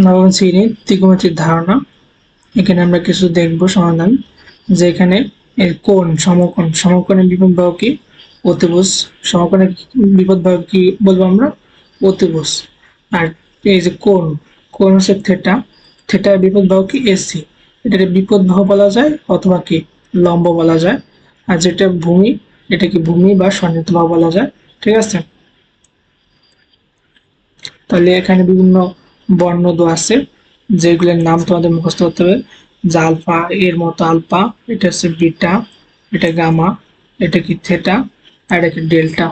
নবম শ্রেণির ত্রিকোণমিতির ধারণা। এখানে আমরা কিছু দেখব সমাধান। যে এখানে এর কোণ, সমকোণ, সমকোণের বিপদ বাহু কি? অতিভুজ। সমকোণের বিপদ বাহু কি বলব আমরা? অতিভুজ। আর এই যে কোণ কোণ হচ্ছে থেটা। থেটার বিপদ বাহু কি? এসি এটাকে বিপদ বাহু বলা যায় অথবা কি? লম্ব বলা যায়। আর যেটা ভূমি, এটাকে ভূমি বা সন্নিহিত বাহু বলা যায়। ঠিক আছে? তাহলে এখানে বিভিন্ন বর্ণ দেওয়া আছে, যেগুলোর নাম তোমাদের মুখস্থ করতে হবে। যে আলফা, এর মতো আলফা, এটা হচ্ছে বিটা, এটা গামা, এটা কি থেটা, আর এটা কি ডেল্টা।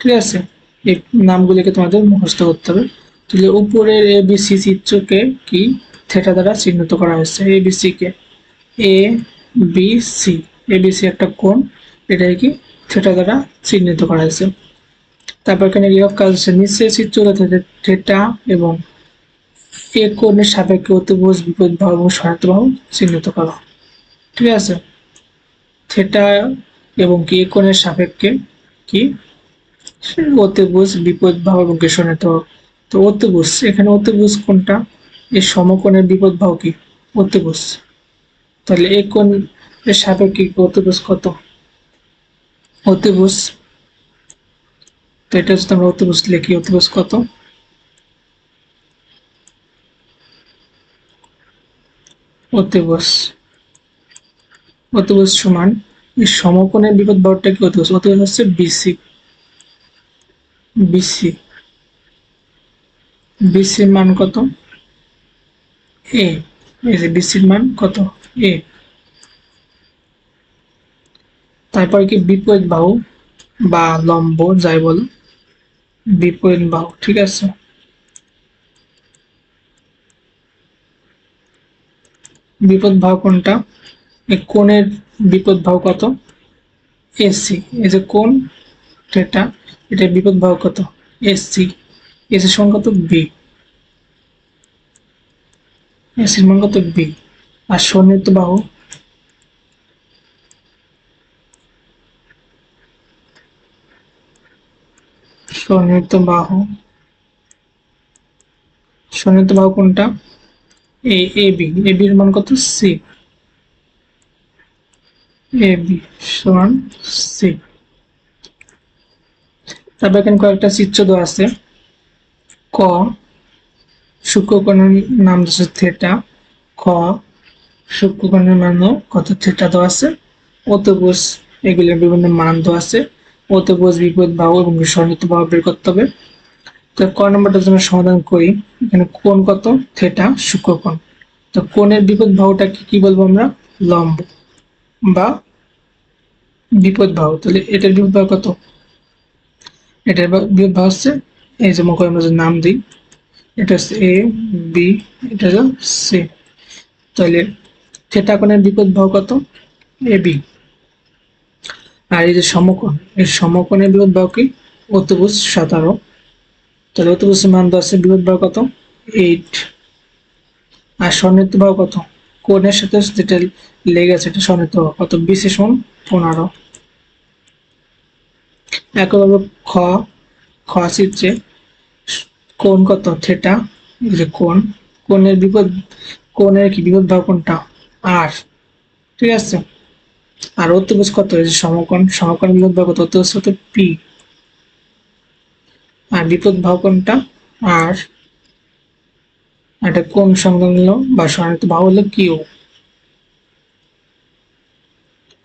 ঠিক আছে? এই নামগুলিকে তোমাদের মুখস্থ করতে হবে। তাহলে উপরের এ বি সি চিত্রকে কি? থেটা দ্বারা চিহ্নিত করা হয়েছে A B C K. A B C A B C একটা কোণ এটা কি? থেটা দ্বারা চিহ্নিত করা হয়েছে। তারপর এখানে লেখক কাজ নিচে চিত্রটাতে থেটা এবং এ কোণের সাপেক্ষে অতিভুজ বিপদ বাহু এবং সহায়ত বাহু চিহ্নিত করো। ঠিক আছে? থেটা এবং কি কোণের সাপেক্ষে কি? অতিভুজ বিপদ বাহু এবং কি সহায়ত বাহু তো অতিভুজ এখানে অতিভুজ কোনটা? এই সমকোণের বিপদ বাহু কি? অতিভুজ তাহলে এই কোণ এর সাপেক্ষে অতিভুজ কত? অতিভুজ তো এটা যদি আমরা অতিভুজ লিখি অতিভুজ কত? অতিভুজ অতিভুজ সমান। এই সমকোণের বিপদ বাহুটা কি অতিভুজ অতিভুজ হচ্ছে বিসি বিসি বিসির মান কত? এ এই যে বিসির মান কত? এ তারপর কি বিপরীত বাহু বা লম্ব, যাই বলো, বিপরীত বাহু, ঠিক আছে? বিপদ ভাব কোনটা? কোণের বিপদ ভাব কত? এসি এই যে কোণ থিটা এটা বিপদ ভাব কত? এসি এসির সমান কত বি এসির মান কত বি আর সন্নিহিত বাহু। সন্নিহিত বাহু। সন্নিহিত বাহু কোনটা? এ এ, বি, এ, বির মান কত? সি। এ, বি সমান সি। তারপর এখানে কয়েকটা চিত্র আছে। ক শুক্রকোণের নাম হচ্ছে থেটা খ শুক্রকোণের মানও কত? থেটা দেওয়া আছে। অতবুজ এগুলোর বিভিন্ন মান দেওয়া আছে। অতবুজ বিপদ বাহু এবং সন্নিহিত বাহু বের করতে হবে। তো ক নম্বরটা আমরা সমাধান করি। এখানে কোণ কত? থেটা শুক্রকোণ তো কোণের বিপদ বাহুটাকে কি বলব আমরা? লম্ব বা বিপদ বাহু তাহলে এটার বিপদ বাহু কত? এটার বিপদ বাহু হচ্ছে এই যে মুখে আমরা যে নাম দিই, এটা হচ্ছে এ বি এটা হচ্ছে সি তাহলে থেটা কোণের বিপদ বাহু কত? এ বি আর এই যে সমকোণ, এই সমকোণের বিপদ বাহু কি? অতিভুজ সতেরো। তাহলে অতিভুজের মান দেওয়া বিপদ বাহু কত? এইট আর সন্নিহিত বাহু কত? কোণের সাথে যেটা লেগে আছে, এটা বাহু কত? বিশেষ সমান পনেরো। একইভাবে খ। খ চিত্রে কোণ কত? থেটা। যে কোণ। কোণের বিপদ, কোণের কি বিপদ বাহু কোনটা? আর। ঠিক আছে? আর অতিভুজ কত? যে সমকোণ। সমকোণ বিপদ বাহু কত? অতিভুজ কত? পি। আর বিপদ বাহু কোনটা? আর। এটা কোন সংলগ্ন বা সহায়িত বাহু হলো কিউ?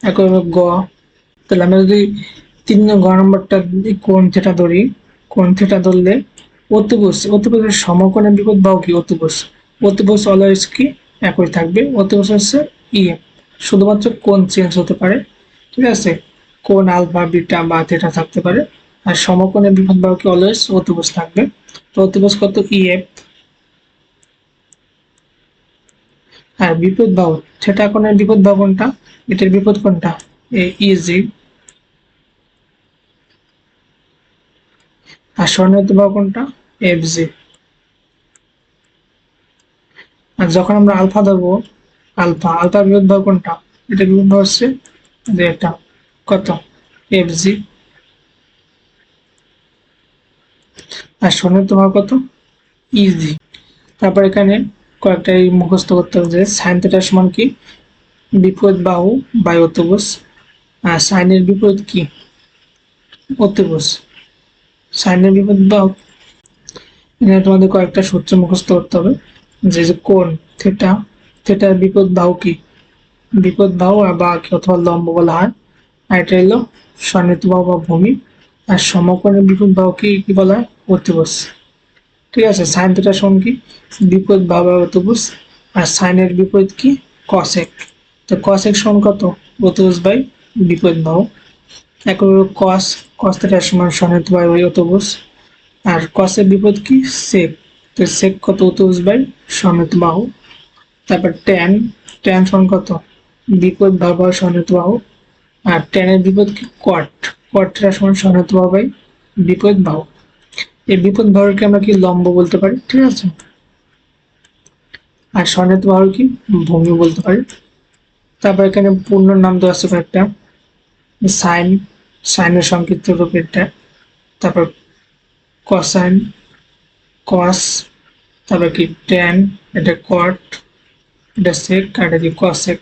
একইভাবে গ। তাহলে আমরা যদি তিন গ নম্বরটা কোন থেটা ধরি কোন থেটা ধরলে অতিভুজ, অতিভুজের সমকোণের বিপদ বাহু কি? অতিভুজ। অতিভুজ অলওয়েজ কি? একই থাকবে। অতিভুজ হচ্ছে ই শুধুমাত্র কোন চেঞ্জ হতে পারে। ঠিক আছে? কোন আলফা বিটা বা থেটা থাকতে পারে। আর সমকোণের বিপদ বাহু কি? অলওয়েজ অতিভুজ থাকবে। তো অতিভুজ কত? ই আর বিপদ বাহু থেটা কোণের বিপদ কোনটা? এটার বিপদ কোনটা? ইজি আর সন্নিহিত বাহু কোনটা? এফ জি আর যখন আমরা আলফা ধরবো, আলফা, আলফার বিপদ বাহু কোনটা? এটা বিপদ বাহু হচ্ছে যে এটা কত? এফ জি আর সন্নিহিত বাহু কত? ইজি তারপর এখানে কয়েকটা এই মুখস্থ করতে হবে যে সাইন সমান কি? বিপরীত বাহু বাই অতিভুজ আর সাইনের বিপরীত কি? অতিভুজ সাইনের বিপরীত বাহু। এখানে তোমাদের কয়েকটা সূত্র মুখস্থ করতে হবে। যে যে কোণ থিটা, থিটার বিপরীত বাহু কি? বিপরীত বাহু বা কি অথবা লম্ব বলা হয়। আর এটা হলো সন্নিহিত বাহু বা ভূমি। আর সমকোণের বিপরীত বাহু কি কি বলা হয়? অতিভুজ ঠিক আছে, সাইন থিটা সমান কি? বিপরীত বা আর সাইনের বিপরীত কি? কসেক তো কসেক সমান কত? অতিভুজ বাই বিপরীত বাহু। একইভাবে কস কস থিটা সমান বাহু বাই অতিভুজ আর কসের বিপরীত কি? সেক তো সেক কত? অতিভুজ বাই সন্নিহিত বাহু। তারপর ট্যান ট্যান সমান কত? বিপরীত বাহু বা সন্নিহিত বাহু। আর ট্যানের বিপরীত কি? কট কটটা সমান সন্নিহিত বাহু বাই বিপরীত বাহু। এই বিপরীত বাহুকে আমরা কি লম্ব বলতে পারি? ঠিক আছে। আর সন্নিহিত বাহু কি? ভূমি বলতে পারি। তারপর এখানে পূর্ণ নাম দেওয়া আছে কয়েকটা। সাইন, সাইনের সংক্ষিপ্ত রূপ এটা তারপর কসাইন কস তারপর কি? ট্যান এটা কট, এটা সেক, আর এটা কি? কসেক